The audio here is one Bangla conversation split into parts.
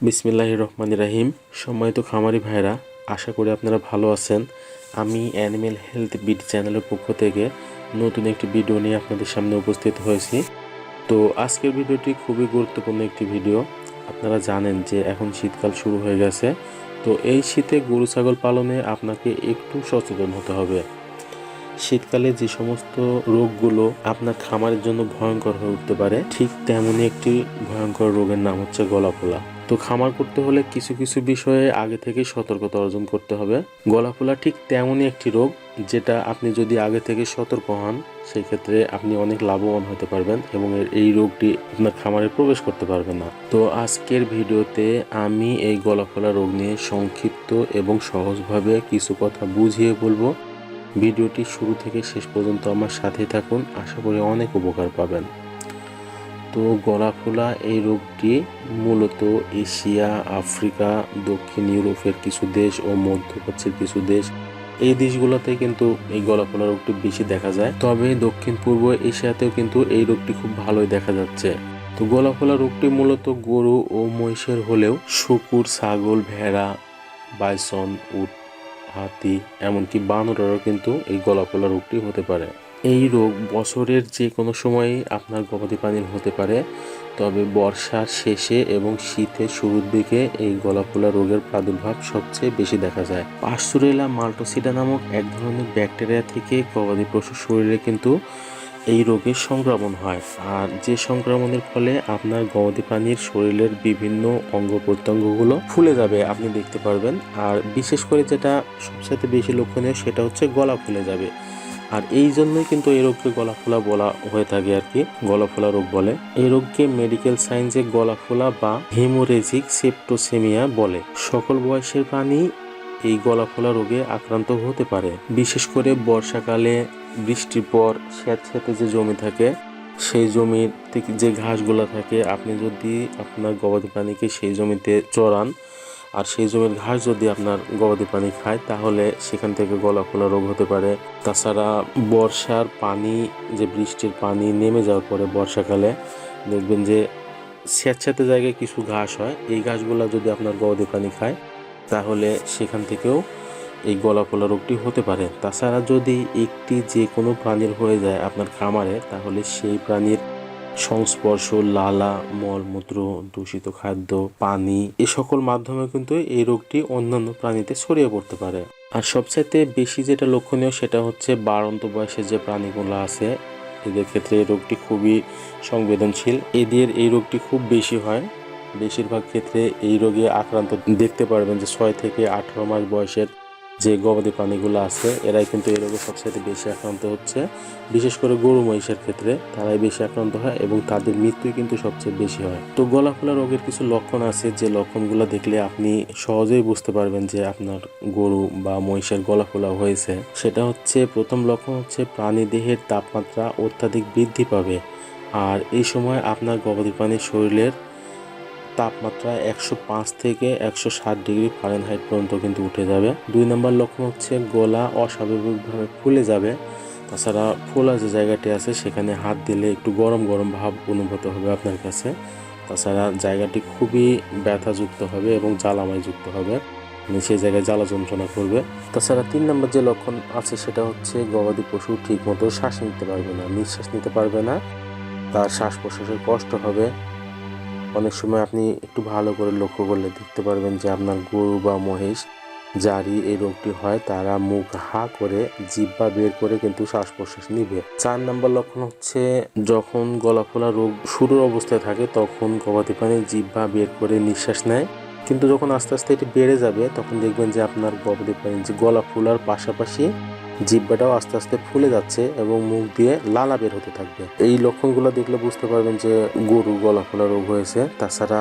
বিসমিল্লাহ রহমান রাহিম। সম্মানিত খামারি ভাইরা আশা করি আপনারা ভালো আছেন। আমি অ্যানিমেল হেলথ বিট চ্যানেলের পক্ষ থেকে নতুন একটি ভিডিও নিয়ে আপনাদের সামনে উপস্থিত হয়েছি। তো আজকের ভিডিওটি খুবই গুরুত্বপূর্ণ একটি ভিডিও আপনারা জানেন যে এখন শীতকাল শুরু হয়ে গেছে। তো এই শীতে গরু, ছাগল পালনে আপনাকে একটু সচেতন হতে হবে। শীতকালে যে সমস্ত রোগগুলো আপনার খামারের জন্য ভয়ঙ্কর হয়ে উঠতে পারে, ঠিক তেমনই একটি ভয়ঙ্কর রোগের নাম হচ্ছে গলাফোলা। তো খামার করতে হলে কিছু কিছু বিষয়ে আগে থেকে সতর্কতা অর্জন করতে হবে। গলাফোলা ঠিক তেমনই একটি রোগ যেটা আপনি যদি আগে থেকে সতর্ক হন সেই ক্ষেত্রে আপনি অনেক লাভবান হতে পারবেন এবং এই রোগটি আপনার খামারে প্রবেশ করতে পারবে না। তো আজকের ভিডিওতে আমি এই গলাফোলা রোগ নিয়ে সংক্ষিপ্ত এবং সহজভাবে কিছু কথা বুঝিয়ে বলব। ভিডিওটি শুরু থেকে শেষ পর্যন্ত আমার সাথে থাকুন। আশা করি অনেক উপকার পাবেন। তো গলা ফোলা এই রোগটি মূলত এশিয়া, আফ্রিকা, দক্ষিণ ইউরোপের কিছু দেশ ও মধ্যপ্রাচ্যের কিছু দেশ এই দেশগুলোতে কিন্তু এই গলা ফোলা রোগটি বেশি দেখা যায়। তবে দক্ষিণ পূর্ব এশিয়াতেও কিন্তু এই রোগটি খুব ভালোই দেখা যাচ্ছে। তো গলা ফোলা রোগটি মূলত গরু ও মহিষের হলেও শুকুর, ছাগল, ভেড়া, বাইসন, উট, হাতি, এমনকি বানরেরও কিন্তু এই গলা ফোলা রোগটি হতে পারে। এই রোগ বছরের যে কোনো সময়ই আপনার গবাদি পানির হতে পারে। তবে বর্ষার শেষে এবং শীতের শুরুর দিকে এই গলা ফোলা রোগের প্রাদুর্ভাব সবচেয়ে বেশি দেখা যায়। পাস্তুরেলা মাল্টোসিডা নামক এক ধরনের ব্যাকটেরিয়া থেকে গবাদি পশুর শরীরে কিন্তু এই রোগের সংক্রমণ হয়। আর যে সংক্রমণের ফলে আপনার গবাদি প্রাণীর শরীরের বিভিন্ন অঙ্গ প্রত্যঙ্গগুলো ফুলে যাবে, আপনি দেখতে পারবেন। আর বিশেষ করে যেটা সবচেয়ে বেশি লক্ষণীয় সেটা হচ্ছে গলা ফুলে যাবে। আর এই জন্যই কিন্তু এই রোগকে গলা ফোলা বলা হয়ে থাকে আর কি গলা ফোলা রোগ বলে। এই রোগকে মেডিকেল সায়েন্সে গলা ফোলা বা হেমোরেজিক সেপ্টোসেমিয়া বলে। সকল বয়সের প্রাণী এই গলা ফোলা রোগে আক্রান্ত হতে পারে। বিশেষ করে বর্ষাকালে বৃষ্টির পর স্যাঁতস্যাঁতে যে জমি থাকে, সেই জমির যে ঘাসগুলো থাকে, আপনি যদি আপনার গবাদি প্রাণীকে সেই জমিতে চড়ান আর সেই জমির ঘাস যদি আপনার গবাদি পানি খায়, তাহলে সেখান থেকে গলা ফোলা রোগ হতে পারে। তাছাড়া বর্ষার পানি, যে বৃষ্টির পানি নেমে যাওয়ার পরে বর্ষাকালে দেখবেন যে স্যাঁতস্যাঁতে জায়গায় কিছু ঘাস হয়। এই ঘাসগুলো যদি আপনার গবাদি পানি খায়, তাহলে সেখান থেকেও এই গলা ফোলা রোগটি হতে পারে। তাছাড়া যদি একটি যে কোনো প্রাণীর হয়ে যায় আপনার খামারে, তাহলে সেই প্রাণীর সংস্পর্শ, লালা, মলমূত্র, দূষিত খাদ্য, পানি, এ সকল মাধ্যমে কিন্তু এই রোগটি অন্যান্য প্রাণীতে ছড়িয়ে পড়তে পারে। আর সবচাইতে বেশি যেটা লক্ষণীয় সেটা হচ্ছে বাড়ন্ত বয়সের যে প্রাণীগুলো আছে, এদের ক্ষেত্রে এই রোগটি খুবই সংবেদনশীল। এদের এই রোগটি খুব বেশি হয়। বেশিরভাগ ক্ষেত্রে এই রোগে আক্রান্ত দেখতে পারবেন যে ছয় থেকে আঠারো মাস বয়সের যে গবাদি প্রাণীগুলো আছে, এরাই কিন্তু এই রোগে সবচেয়ে বেশি আক্রান্ত হচ্ছে। বিশেষ করে গরু, মহিষের ক্ষেত্রে তারাই বেশি আক্রান্ত হয় এবং তাদের মৃত্যু কিন্তু সবচেয়ে বেশি হয়। তো গলা ফোলা রোগের কিছু লক্ষণ আছে, যে লক্ষণগুলো দেখলে আপনি সহজেই বুঝতে পারবেন যে আপনার গরু বা মহিষের গলা ফোলা হয়েছে। সেটা হচ্ছে, প্রথম লক্ষণ হচ্ছে প্রাণী দেহের তাপমাত্রা অত্যাধিক বৃদ্ধি পাবে। আর এই সময় আপনার গবাদি প্রাণীর শরীরের তাপমাত্রা একশো পাঁচ থেকে একশো ষাট ডিগ্রি ফারেনহাইট পর্যন্ত কিন্তু উঠে যাবে। দুই নম্বর লক্ষণ হচ্ছে গলা অস্বাভাবিকভাবে ফুলে যাবে। তাছাড়া ফোলা যে জায়গাটি আছে, সেখানে হাত দিলে একটু গরম গরম ভাব অনুভূত হবে আপনার কাছে। তাছাড়া জায়গাটি খুবই ব্যথাযুক্ত হবে এবং জ্বালাময়যুক্ত হবে। সেই জায়গায় জ্বালা যন্ত্রণা করবে। তাছাড়া তিন নম্বর যে লক্ষণ আছে, সেটা হচ্ছে গবাদি পশু ঠিক মতো শ্বাস নিতে পারবে না, নিঃশ্বাস নিতে পারবে না। তার শ্বাস প্রশ্বাসের কষ্ট হবে। অনেক সময় আপনি একটু ভালো করে লক্ষ্য করলে দেখতে পারবেন যে আপনার গরু বা মহিষ যারই এই রোগটি হয়, তারা মুখ হা করে জিব্বা বের করে কিন্তু শ্বাস প্রশ্বাস নিবে। চার নম্বর লক্ষণ হচ্ছে যখন গলা ফোলা রোগ শুরুর অবস্থায় থাকে, তখন গবাদি প্রাণী জিব্বা বের করে নিঃশ্বাস নেয়। কিন্তু যখন আস্তে আস্তে এটি বেড়ে যাবে, তখন দেখবেন যে আপনার গবাদি প্রাণী যে গলা ফোলার পাশাপাশি জিব্বাটাও আস্তে আস্তে ফুলে যাচ্ছে এবং মুখ দিয়ে লালা বের হতে থাকবে। এই লক্ষণগুলো দেখলে বুঝতে পারবেন যে গরু গলা ফোলা রোগ হয়েছে। তাছাড়া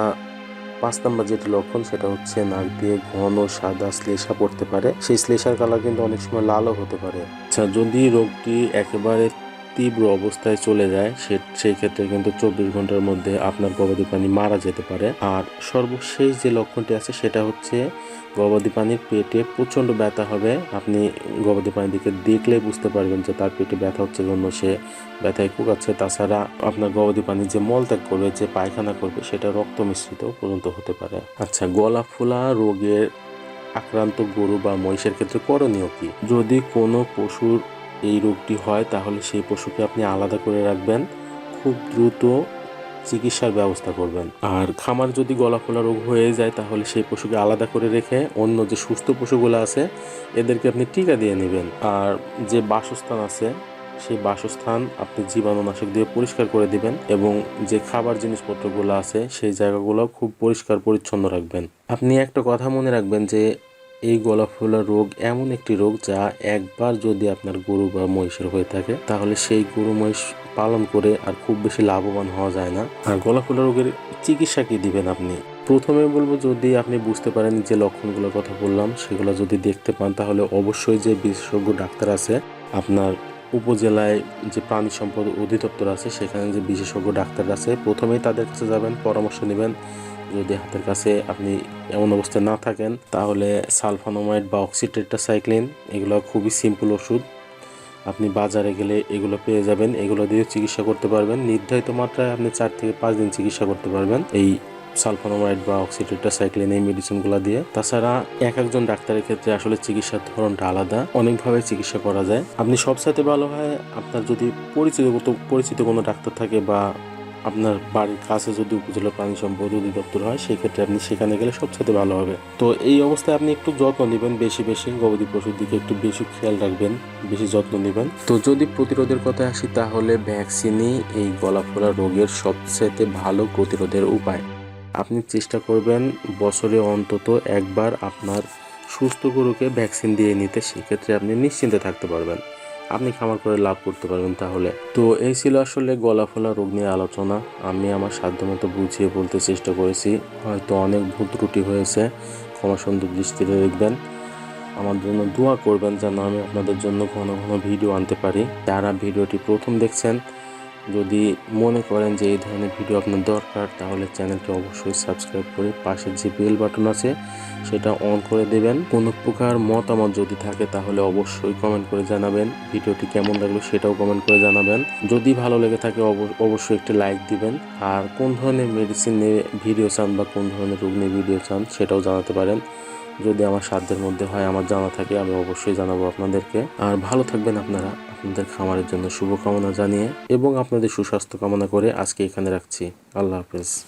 পাঁচ নাম্বার যেটি লক্ষণ সেটা হচ্ছে নাক দিয়ে ঘন সাদা শ্লেষা পড়তে পারে। সেই শ্লেষার কালার কিন্তু অনেক সময় লালও হতে পারে। আচ্ছা যদি রোগটি একেবারে তীব্র অবস্থায় চলে যায়, সে, সেই ক্ষেত্রে কিন্তু চব্বিশ ঘণ্টার মধ্যে আপনার গবাদি প্রাণী মারা যেতে পারে। আর সর্বশেষ যে লক্ষণটি আছে, সেটা হচ্ছে গবাদি প্রাণীর পেটে প্রচণ্ড ব্যথা হবে। আপনি গবাদি প্রাণীটিকে দেখলে বুঝতে পারবেন যে তার পেটে ব্যথা হচ্ছে জন্য সে ব্যথায় কুকাচ্ছে তাছাড়া আপনার গবাদি প্রাণী যে মলত্যাগ করবে, যে পায়খানা করবে, সেটা রক্ত মিশ্রিত পর্যন্ত হতে পারে। আচ্ছা গলা ফোলা রোগের আক্রান্ত গরু বা মহিষের ক্ষেত্রে করণীয় কি? যদি কোনো পশুর এই রোগটি হয়, তাহলে সেই পশুকে আপনি আলাদা করে রাখবেন। খুব দ্রুত চিকিৎসার ব্যবস্থা করবেন। আর খামার যদি গলা ফোলা রোগ হয়ে যায়, তাহলে সেই পশুকে আলাদা করে রেখে অন্য যে সুস্থ পশুগুলো আছে, এদেরকে আপনি টিকা দিয়ে নেবেন। আর যে বাসস্থান আছে, সেই বাসস্থান আপনি জীবাণুনাশক দিয়ে পরিষ্কার করে দিবেন এবং যে খাবার জিনিসপত্রগুলো আছে, সেই জায়গাগুলো খুব পরিষ্কার পরিচ্ছন্ন রাখবেন। আপনি একটা কথা মনে রাখবেন যে এই গলা ফোলা রোগ এমন একটি রোগ যা একবার যদি আপনার গরু বা মহিষের হয়ে থাকে, তাহলে সেই গরু মহিষ পালন করে আর খুব বেশি লাভবান হওয়া যায় না। আর গলা ফোলা রোগের চিকিৎসা কি দিবেন আপনি? প্রথমে বলব, যদি আপনি বুঝতে পারেন যে লক্ষণগুলোর কথা বললাম, সেগুলো যদি দেখতে পান, তাহলে অবশ্যই যে বিশেষজ্ঞ ডাক্তার আছে, আপনার উপজেলায় যে প্রাণী সম্পদ অধিদপ্তর আছে, সেখানে যে বিশেষজ্ঞ ডাক্তার আছে, প্রথমেই তাদের কাছে যাবেন, পরামর্শ নেবেন। যদি হাতের কাছে আপনি এমন অবস্থায় না থাকেন, তাহলে সালফানোমাইড বা অক্সিটেট্রাসাইক্লিন এগুলো খুবই সিম্পল ওষুধ। আপনি বাজারে গেলে এগুলো পেয়ে যাবেন, এগুলো দিয়ে চিকিৎসা করতে পারবেন। নির্ধারিত মাত্রায় আপনি চার থেকে পাঁচ দিন চিকিৎসা করতে পারবেন এই সালফানোমাইড বা অক্সিটেট্রাসাইক্লিন এই মেডিসিনগুলো দিয়ে। তাছাড়া এক একজন ডাক্তারের ক্ষেত্রে আসলে চিকিৎসার ধরনটা আলাদা, অনেকভাবে চিকিৎসা করা যায়। আপনি সবসাথে ভালো হয় আপনার যদি পরিচিত পরিচিত কোনো ডাক্তার থাকে বা আপনার বাড়ির কাছে যদি উপজেলা প্রাণী সম্পদ অধিদপ্তর হয়, সেক্ষেত্রে আপনি সেখানে গেলে সবচেয়ে ভালো হবে। তো এই অবস্থায় আপনি একটু যত্ন নেবেন বেশি বেশি। গবাদি পশুর দিকে একটু বেশি খেয়াল রাখবেন, বেশি যত্ন নেবেন। তো যদি প্রতিরোধের কথা আসি, তাহলে ভ্যাকসিনই এই গলা ফোলা রোগের সবচেয়ে ভালো প্রতিরোধের উপায়। আপনি চেষ্টা করবেন বছরে অন্তত একবার আপনার সুস্থ গরুকে ভ্যাকসিন দিয়ে নিতে। সেক্ষেত্রে আপনি নিশ্চিন্তে থাকতে পারবেন। আপনি খামার করে লাভ করতে পারবেন তাহলে? তো এই ছিল আসলে গলা ফোলা রোগ নিয়ে আলোচনা। আমি আমার সাধ্যমতো বুঝিয়ে বলতে চেষ্টা করেছি। হয়তো অনেক ভুল ত্রুটি হয়েছে। ক্ষমা সুন্দর দৃষ্টিতে দেখবেন। আমার জন্য দোয়া করবেন যেন আমি আপনাদের জন্য ঘন ঘন ভিডিও আনতে পারি। যারা ভিডিওটি প্রথম দেখছেন যদি মনে করেন যে এই ধরনের ভিডিও আপনার দরকার, তাহলে চ্যানেলটি অবশ্যই সাবস্ক্রাইব করে পাশে যে বেল বাটন আছে, সেটা অন করে দেবেন। কোনো প্রকার মতামত যদি থাকে, তাহলে অবশ্যই কমেন্ট করে জানাবেন। ভিডিওটি কেমন লাগল সেটাও কমেন্ট করে জানাবেন। যদি ভালো লেগে থাকে, অব- অবশ্যই একটি লাইক দিবেন। আর কোন ধরনের মেডিসিন নিয়ে ভিডিও চান বা কোন ধরনের রোগ নিয়ে ভিডিও চান, সেটাও জানাতে পারেন। যদি আমার সাধ্যের মধ্যে হয়, আমার জানা থাকে, আমি অবশ্যই জানাব আপনাদেরকে। আর ভালো থাকবেন আপনারা। আপনাদের খামারের জন্য শুভকামনা জানিয়ে এবং আপনাদের সুস্বাস্থ্য কামনা করে আজকে এখানে রাখছি। আল্লাহ হাফেজ।